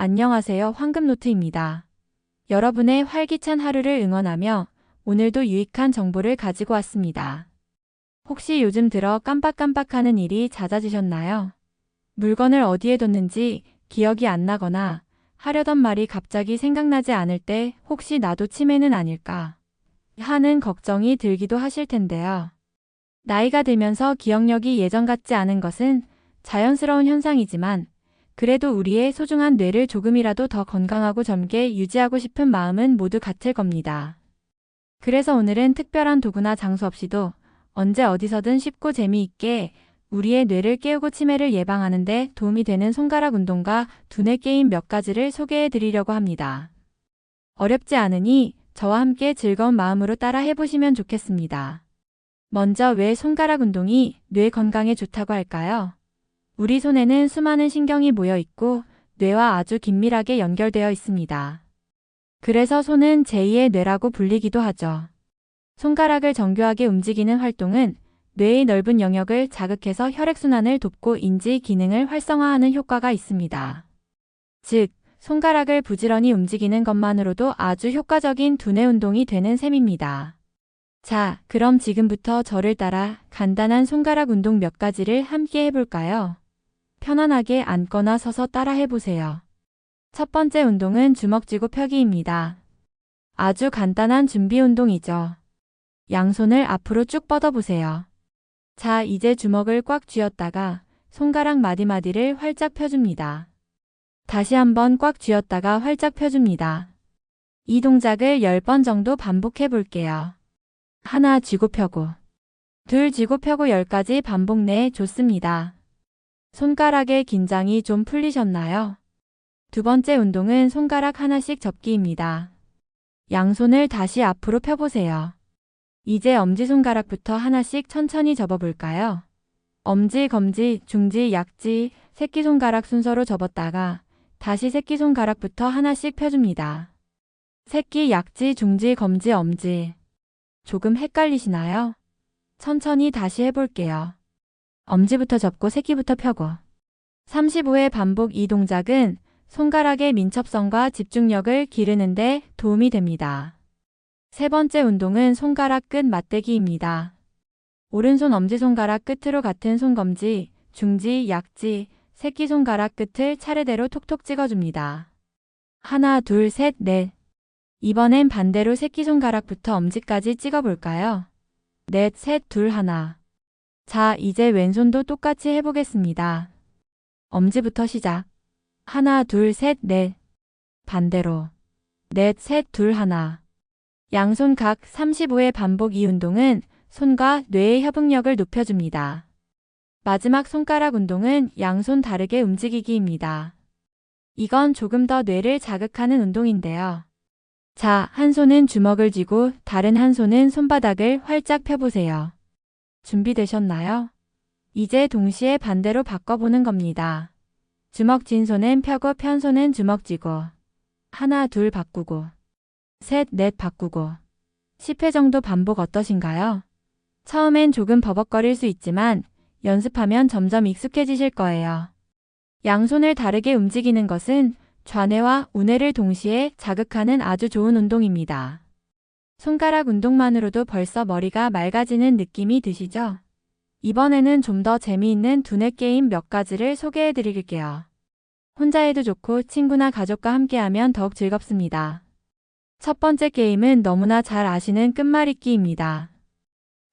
안녕하세요. 황금노트입니다. 여러분의 활기찬 하루를 응원하며 오늘도 유익한 정보를 가지고 왔습니다. 혹시 요즘 들어 깜빡깜빡하는 일이 잦아지셨나요? 물건을 어디에 뒀는지 기억이 안 나거나 하려던 말이 갑자기 생각나지 않을 때 혹시 나도 치매는 아닐까 하는 걱정이 들기도 하실 텐데요. 나이가 들면서 기억력이 예전 같지 않은 것은 자연스러운 현상이지만 그래도 우리의 소중한 뇌를 조금이라도 더 건강하고 젊게 유지하고 싶은 마음은 모두 같을 겁니다. 그래서 오늘은 특별한 도구나 장소 없이도 언제 어디서든 쉽고 재미있게 우리의 뇌를 깨우고 치매를 예방하는데 도움이 되는 손가락 운동과 두뇌 게임 몇 가지를 소개해 드리려고 합니다. 어렵지 않으니 저와 함께 즐거운 마음으로 따라 해보시면 좋겠습니다. 먼저 왜 손가락 운동이 뇌 건강에 좋다고 할까요? 우리 손에는 수많은 신경이 모여 있고 뇌와 아주 긴밀하게 연결되어 있습니다. 그래서 손은 제2의 뇌라고 불리기도 하죠. 손가락을 정교하게 움직이는 활동은 뇌의 넓은 영역을 자극해서 혈액순환을 돕고 인지 기능을 활성화하는 효과가 있습니다. 즉, 손가락을 부지런히 움직이는 것만으로도 아주 효과적인 두뇌 운동이 되는 셈입니다. 자, 그럼 지금부터 저를 따라 간단한 손가락 운동 몇 가지를 함께 해볼까요? 편안하게 앉거나 서서 따라 해보세요. 첫 번째 운동은 주먹 쥐고 펴기입니다. 아주 간단한 준비 운동이죠. 양손을 앞으로 쭉 뻗어보세요. 자, 이제 주먹을 꽉 쥐었다가 손가락 마디마디를 활짝 펴줍니다. 다시 한번 꽉 쥐었다가 활짝 펴줍니다. 이 동작을 10번 정도 반복해 볼게요. 하나 쥐고 펴고, 둘 쥐고 펴고 10가지 반복 내에 좋습니다. 손가락의 긴장이 좀 풀리셨나요? 두 번째 운동은 손가락 하나씩 접기입니다. 양손을 다시 앞으로 펴보세요. 이제 엄지손가락부터 하나씩 천천히 접어볼까요? 엄지, 검지, 중지, 약지, 새끼손가락 순서로 접었다가 다시 새끼손가락부터 하나씩 펴줍니다. 새끼, 약지, 중지, 검지, 엄지. 조금 헷갈리시나요? 천천히 다시 해볼게요. 엄지부터 접고 새끼부터 펴고. 35회 반복 이 동작은 손가락의 민첩성과 집중력을 기르는데 도움이 됩니다. 세 번째 운동은 손가락 끝 맞대기입니다. 오른손 엄지손가락 끝으로 같은 손검지, 중지, 약지, 새끼손가락 끝을 차례대로 톡톡 찍어줍니다. 하나, 둘, 셋, 넷. 이번엔 반대로 새끼손가락부터 엄지까지 찍어볼까요? 넷, 셋, 둘, 하나. 자, 이제 왼손도 똑같이 해보겠습니다. 엄지부터 시작. 하나, 둘, 셋, 넷. 반대로. 넷, 셋, 둘, 하나. 양손 각 35회 반복 이 운동은 손과 뇌의 협응력을 높여줍니다. 마지막 손가락 운동은 양손 다르게 움직이기입니다. 이건 조금 더 뇌를 자극하는 운동인데요. 자, 한 손은 주먹을 쥐고 다른 한 손은 손바닥을 활짝 펴보세요. 준비되셨나요? 이제 동시에 반대로 바꿔보는 겁니다. 주먹 쥔 손은 펴고 편 손은 주먹 쥐고 하나 둘 바꾸고 셋 넷 바꾸고 10회 정도 반복 어떠신가요? 처음엔 조금 버벅거릴 수 있지만 연습하면 점점 익숙해지실 거예요. 양손을 다르게 움직이는 것은 좌뇌와 우뇌를 동시에 자극하는 아주 좋은 운동입니다. 손가락 운동만으로도 벌써 머리가 맑아지는 느낌이 드시죠? 이번에는 좀 더 재미있는 두뇌 게임 몇 가지를 소개해 드릴게요. 혼자 해도 좋고 친구나 가족과 함께하면 더욱 즐겁습니다. 첫 번째 게임은 너무나 잘 아시는 끝말잇기입니다.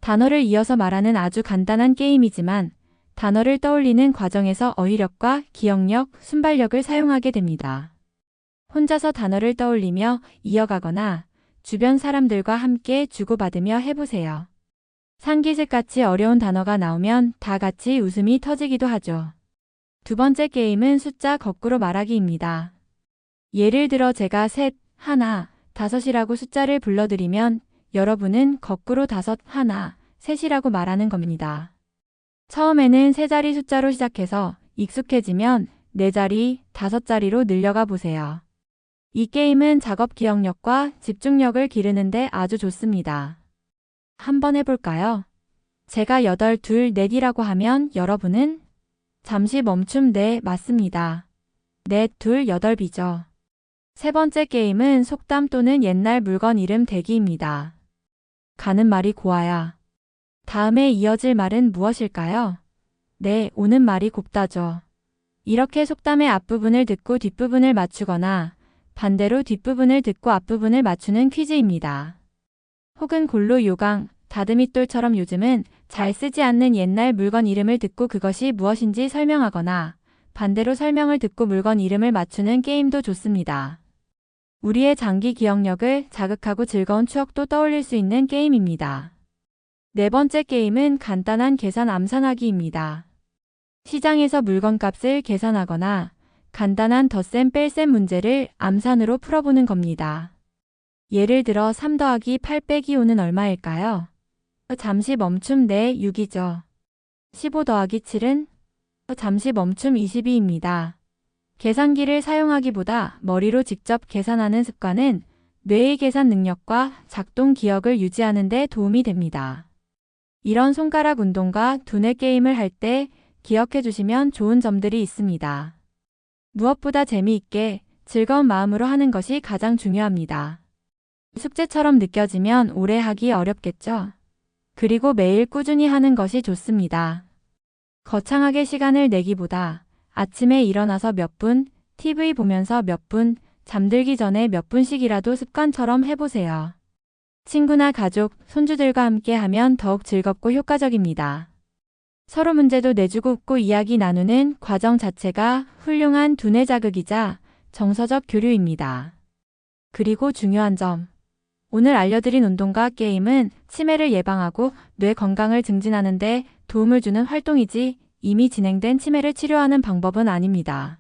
단어를 이어서 말하는 아주 간단한 게임이지만 단어를 떠올리는 과정에서 어휘력과 기억력, 순발력을 사용하게 됩니다. 혼자서 단어를 떠올리며 이어가거나 주변 사람들과 함께 주고받으며 해보세요. 상기색같이 어려운 단어가 나오면 다 같이 웃음이 터지기도 하죠. 두 번째 게임은 숫자 거꾸로 말하기입니다. 예를 들어 제가 셋, 하나, 다섯이라고 숫자를 불러드리면 여러분은 거꾸로 다섯, 하나, 셋이라고 말하는 겁니다. 처음에는 세 자리 숫자로 시작해서 익숙해지면 네 자리, 다섯 자리로 늘려가 보세요. 이 게임은 작업 기억력과 집중력을 기르는데 아주 좋습니다. 한번 해볼까요? 제가 여덟, 둘, 넷이라고 하면 여러분은 잠시 멈춤 네, 맞습니다. 넷, 둘, 여덟 비죠. 세 번째 게임은 속담 또는 옛날 물건 이름 대기입니다. 가는 말이 고와야. 다음에 이어질 말은 무엇일까요? 네, 오는 말이 곱다죠. 이렇게 속담의 앞부분을 듣고 뒷부분을 맞추거나 반대로 뒷부분을 듣고 앞부분을 맞추는 퀴즈입니다. 혹은 골로 요강, 다듬이돌처럼 요즘은 잘 쓰지 않는 옛날 물건 이름을 듣고 그것이 무엇인지 설명하거나 반대로 설명을 듣고 물건 이름을 맞추는 게임도 좋습니다. 우리의 장기 기억력을 자극하고 즐거운 추억도 떠올릴 수 있는 게임입니다. 네 번째 게임은 간단한 계산 암산하기입니다. 시장에서 물건값을 계산하거나 간단한 덧셈 뺄셈 문제를 암산으로 풀어보는 겁니다. 예를 들어 3 더하기 8 빼기 5는 얼마일까요? 잠시 멈춤 내 6이죠. 15 더하기 7은 잠시 멈춤 22입니다. 계산기를 사용하기보다 머리로 직접 계산하는 습관은 뇌의 계산 능력과 작동 기억을 유지하는 데 도움이 됩니다. 이런 손가락 운동과 두뇌 게임을 할 때 기억해 주시면 좋은 점들이 있습니다. 무엇보다 재미있게 즐거운 마음으로 하는 것이 가장 중요합니다. 숙제처럼 느껴지면 오래 하기 어렵겠죠? 그리고 매일 꾸준히 하는 것이 좋습니다. 거창하게 시간을 내기보다 아침에 일어나서 몇 분, TV 보면서 몇 분, 잠들기 전에 몇 분씩이라도 습관처럼 해보세요. 친구나 가족, 손주들과 함께 하면 더욱 즐겁고 효과적입니다. 서로 문제도 내주고 웃고 이야기 나누는 과정 자체가 훌륭한 두뇌 자극이자 정서적 교류입니다. 그리고 중요한 점. 오늘 알려드린 운동과 게임은 치매를 예방하고 뇌 건강을 증진하는 데 도움을 주는 활동이지 이미 진행된 치매를 치료하는 방법은 아닙니다.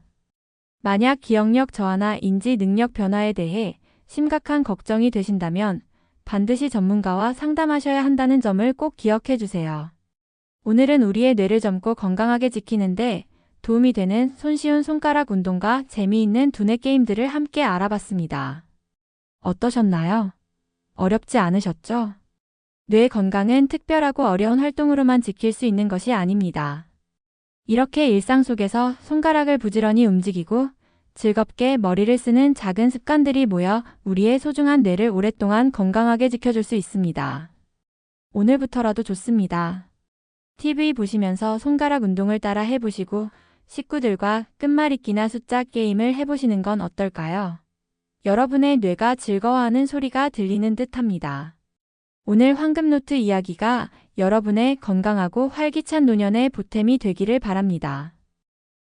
만약 기억력 저하나 인지 능력 변화에 대해 심각한 걱정이 되신다면 반드시 전문가와 상담하셔야 한다는 점을 꼭 기억해 주세요. 오늘은 우리의 뇌를 젊고 건강하게 지키는데 도움이 되는 손쉬운 손가락 운동과 재미있는 두뇌 게임들을 함께 알아봤습니다. 어떠셨나요? 어렵지 않으셨죠? 뇌 건강은 특별하고 어려운 활동으로만 지킬 수 있는 것이 아닙니다. 이렇게 일상 속에서 손가락을 부지런히 움직이고 즐겁게 머리를 쓰는 작은 습관들이 모여 우리의 소중한 뇌를 오랫동안 건강하게 지켜줄 수 있습니다. 오늘부터라도 좋습니다. TV 보시면서 손가락 운동을 따라 해보시고 식구들과 끝말잇기나 숫자 게임을 해보시는 건 어떨까요? 여러분의 뇌가 즐거워하는 소리가 들리는 듯 합니다. 오늘 황금노트 이야기가 여러분의 건강하고 활기찬 노년의 보탬이 되기를 바랍니다.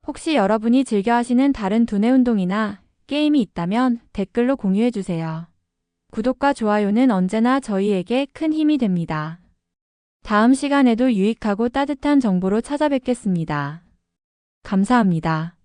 혹시 여러분이 즐겨 하시는 다른 두뇌 운동이나 게임이 있다면 댓글로 공유해 주세요. 구독과 좋아요는 언제나 저희에게 큰 힘이 됩니다. 다음 시간에도 유익하고 따뜻한 정보로 찾아뵙겠습니다. 감사합니다.